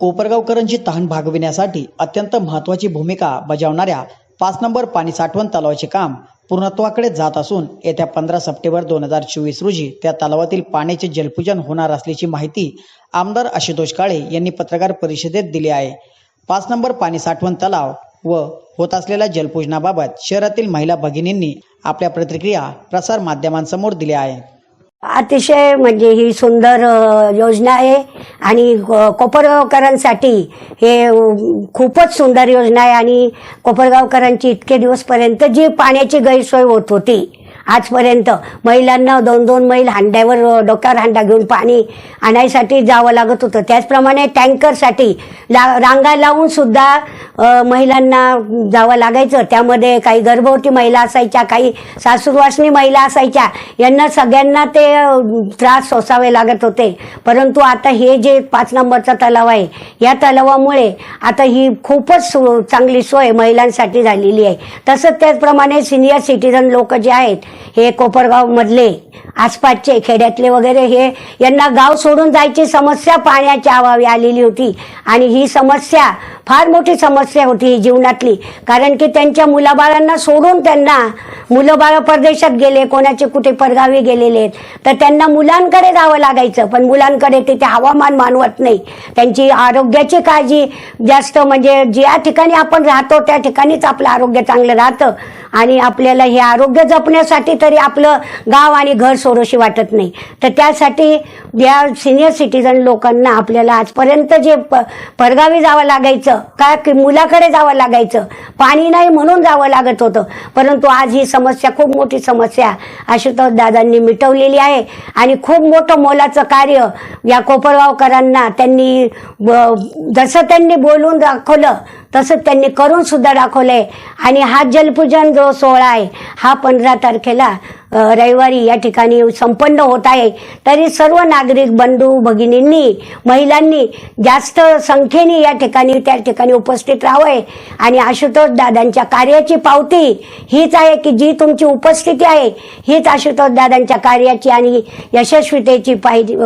कोपरगावकरांची तहान भागविण्यासाठी अत्यंत महत्त्वाची भूमिका बजावणाऱ्या पाच नंबर पाणी साठवण तलावाचे काम पूर्णत्वाकडे जात असून येत्या पंधरा सप्टेंबर दोन हजार चोवीस रोजी त्या तलावातील पाण्याचे जलपूजन होणार असल्याची माहिती आमदार आशुतोष काळे यांनी पत्रकार परिषदेत दिली आहे. पाच नंबर पाणी साठवण तलाव व होत असलेल्या जलपूजनाबाबत शहरातील महिला भगिनींनी आपल्या प्रतिक्रिया प्रसार माध्यमांसमोर दिल्या आहेत. अतिशय म्हणजे ही सुंदर योजना आहे. आणि कोपरगावकरांसाठी हे खूपच सुंदर योजना आहे. आणि कोपरगावकरांची इतके दिवसपर्यंत जी पाण्याची गैरसोय होत होती आजपर्यंत महिलांना दोन दोन मैल हांड्यावर डोक्यावर हांडा घेऊन पाणी आणायसाठी जावं लागत होतं. त्याचप्रमाणे टँकरसाठी ला रांगा लावून सुद्धा महिलांना जावं लागायचं. त्यामध्ये काही गर्भवती महिला असायच्या काही सासूरवासनी महिला असायच्या. यांना सगळ्यांना ते त्रास सोसावे लागत होते. परंतु आता हे जे पाच नंबरचा तलाव आहे या तलावामुळे आता ही खूपच सो- चांगली सोय महिलांसाठी झालेली आहे. तसंच त्याचप्रमाणे सिनियर सिटीजन लोक जे आहेत हे कोपरगाव मधले आसपासचे खेड्यातले वगैरे हे यांना गाव सोडून जायची समस्या पाण्याच्या अभावी आलेली होती. आणि ही समस्या फार मोठी समस्या होती ही जीवनातली. कारण की त्यांच्या मुलाबाळांना सोडून त्यांना मुलं बाळ परदेशात गेले कोणाचे कुठे परगावी गेलेले आहेत. तर त्यांना मुलांकडे जावं लागायचं पण मुलांकडे तिथे हवामान मानवत नाही. त्यांची आरोग्याची काळजी जास्त म्हणजे ज्या ठिकाणी आपण राहतो त्या ठिकाणीच आपलं आरोग्य चांगलं राहतं. आणि आपल्याला हे आरोग्य जपण्यासाठी तरी आपलं गाव आणि घर सोडोशी वाटत नाही. तर त्यासाठी या सिनियर सिटीजन लोकांना आपल्याला आजपर्यंत जे प परगावी जावं लागायचं का की मुलाकडे जावं लागायचं पाणी नाही म्हणून जावं लागत होतं. परंतु आज ही समस्या खूप मोठी समस्या आशुतोष दादांनी मिटवलेली आहे. आणि खूप मोठं मोलाचं कार्य या कोपरगावकरांना त्यांनी जसं त्यांनी बोलून दाखवलं तसं त्यांनी करून सुद्धा दाखवलंय आणि हा जलपूजन जो सोहळा आहे हा पंधरा तारखेला रविवारी या ठिकाणी संपन्न होत आहे. तरी सर्व नागरिक बंधू भगिनींनी महिलांनी जास्त संख्येने या ठिकाणी त्या ठिकाणी उपस्थित राहावंय आणि आशुतोष दादांच्या कार्याची पावती हीच आहे की जी तुमची उपस्थिती आहे हीच आशुतोष दादांच्या कार्याची आणि यशस्वीतेची पाहिजे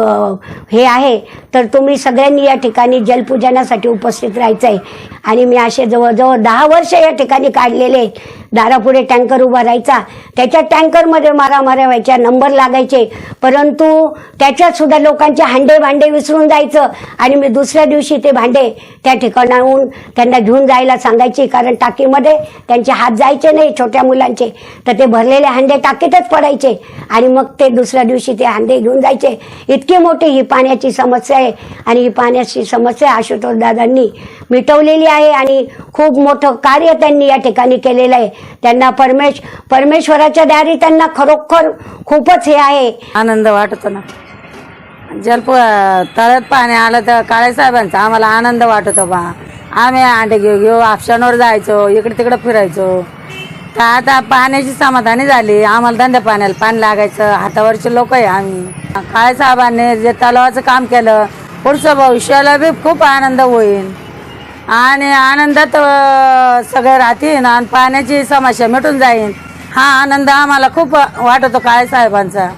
हे आहे. तर तुम्ही सगळ्यांनी या ठिकाणी जलपूजनासाठी उपस्थित राहायचं आहे आणि मी असे जवळजवळ दहा वर्ष या ठिकाणी काढलेले. आहेत. दारापुढे टँकर उभा राहायचा. त्याच्या टँकरमध्ये मारामाऱ्या व्हायच्या नंबर लागायचे. परंतु त्याच्यात सुद्धा लोकांचे हांडे भांडे विसरून जायचं. आणि मी दुसऱ्या दिवशी ते भांडे त्या ठिकाणाहून त्यांना घेऊन जायला सांगायची. कारण टाकीमध्ये त्यांचे हात जायचे नाही छोट्या मुलांचे. तर ते भरलेले हांडे टाकीतच पडायचे. आणि मग ते दुसऱ्या दिवशी ते हांडे घेऊन जायचे. इतकी मोठी ही पाण्याची समस्या आहे. आणि ही पाण्याची समस्या आशुतोष दादांनी मिटवलेली आहे आणि खूप मोठं कार्य त्यांनी या ठिकाणी केलेलं आहे. त्यांना परमेश परमेश्वराच्या दारी त्यांना खरोखर खूपच हे आहे. आनंद वाटतो ना. जलप तळ्यात पाणी आलं तर काळे साहेबांचा आम्हाला आनंद वाटतो बा. आम्ही अंडे घेऊ घेऊ ऑप्शनवर जायचो इकडे तिकडे फिरायचो. तर आता पाण्याची समाधानी झाली. आम्हाला धंद्या पाण्याला पाणी लागायचं. हातावरचे लोक आहे आम्ही. काळे साहेबांनी जे तलावाचं काम केलं पुढचं भविष्याला बी खूप आनंद होईल. आणि आनंदात अं, सगळे राहतील आणि पाण्याची समस्या मिटून जाईल. हा आनंद आम्हाला खूप वाटतो काळे साहेबांचा.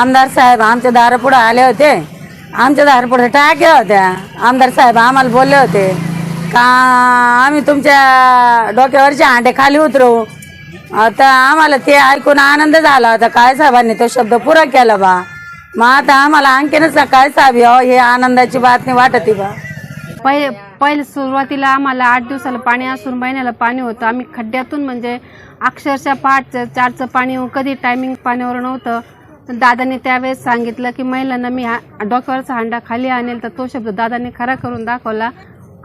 आमदार साहेब आमच्या दारापुढं आले होते. आमच्या दारापुढे टाक्या होत्या. आमदार साहेब आम्हाला बोलले होते का आम्ही तुमच्या डोक्यावरचे हांडे खाली उतरू. आता आम्हाला ते ऐकून आनंद झाला होता. काळे साहेबांनी तो शब्द पुरा केला बा. मग आता आम्हाला आणखीनच काळे साहेब यावं हे आनंदाची बातमी वाटते बा. पहिले पहिले सुरुवातीला आम्हाला आठ दिवसाला पाणी असून महिन्याला पाणी होतं. आम्ही खड्ड्यातून म्हणजे अक्षरशः पहाटचं चारचं पाणी कधी टायमिंग पाण्यावर नव्हतं. तर दादांनी त्यावेळेस सांगितलं की महिलांना मी हा डोक्यावरचा हांडा खाली आणेल. तर तो शब्द दादांनी खरा करून दाखवला.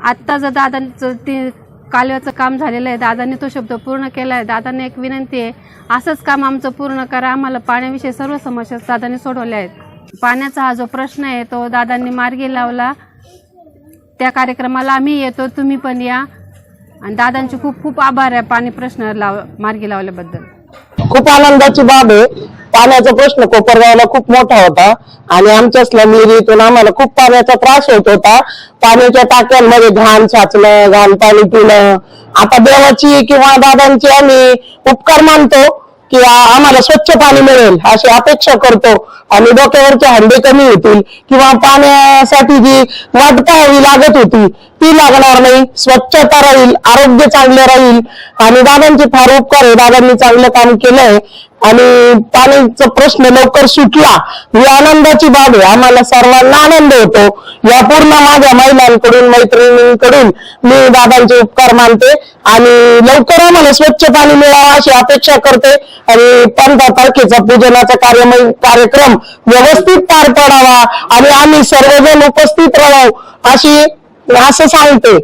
आत्ता जर दादांचं ते कालव्याचं काम झालेलं आहे दादांनी तो शब्द पूर्ण केला आहे. दादांनी एक विनंती आहे असंच काम आमचं पूर्ण करा. आम्हाला पाण्याविषयी सर्व समस्या दादांनी सोडवल्या आहेत. पाण्याचा हा जो प्रश्न आहे तो दादांनी मार्गी लावला. त्या कार्यक्रमाला आम्ही येतो तुम्ही पण या. आणि दादांचे खूप खूप आभार आहे पाणी प्रश्न लाव मार्गी लावल्याबद्दल. खूप आनंदाची बाब आहे. पाण्याचा प्रश्न कोपरगावला खूप मोठा होता. आणि आमच्या स्लमीरीतून आम्हाला खूप पाण्याचा त्रास होत होता. पाण्याच्या टाक्यांमध्ये घाण साचणं घाण पाणी पिणं. आता देवाची किंवा दादांची आम्ही उपकार मानतो. की आम्हाला स्वच्छ पाणी मिळेल अशी अपेक्षा करतो. आणि डोक्यावरचे हंडे कमी होतील किंवा पाण्यासाठी जी वाट पाहावी लागत होती ती लागणार नाही. स्वच्छता राहील आरोग्य चांगलं राहील. आणि दादांचे फार उपकार आहे. दादांनी चांगलं काम केलंय. आणि पाण्याचा प्रश्न लवकर सुटला. ही आनंदाची बाब आहे. आम्हाला सर्वांना आनंद होतो. या पूर्ण माझ्या महिलांकडून मैत्रिणींकडून मी दादांचे उपकार मानते आणि लवकर आम्हाला स्वच्छ पाणी मिळावं अशी अपेक्षा करते आणि पंधरा तारखेचा पूजनाचा कार्य कार्यक्रम व्यवस्थित पार पडावा आणि आम्ही सर्वजण उपस्थित राहू अशी असं सांगते.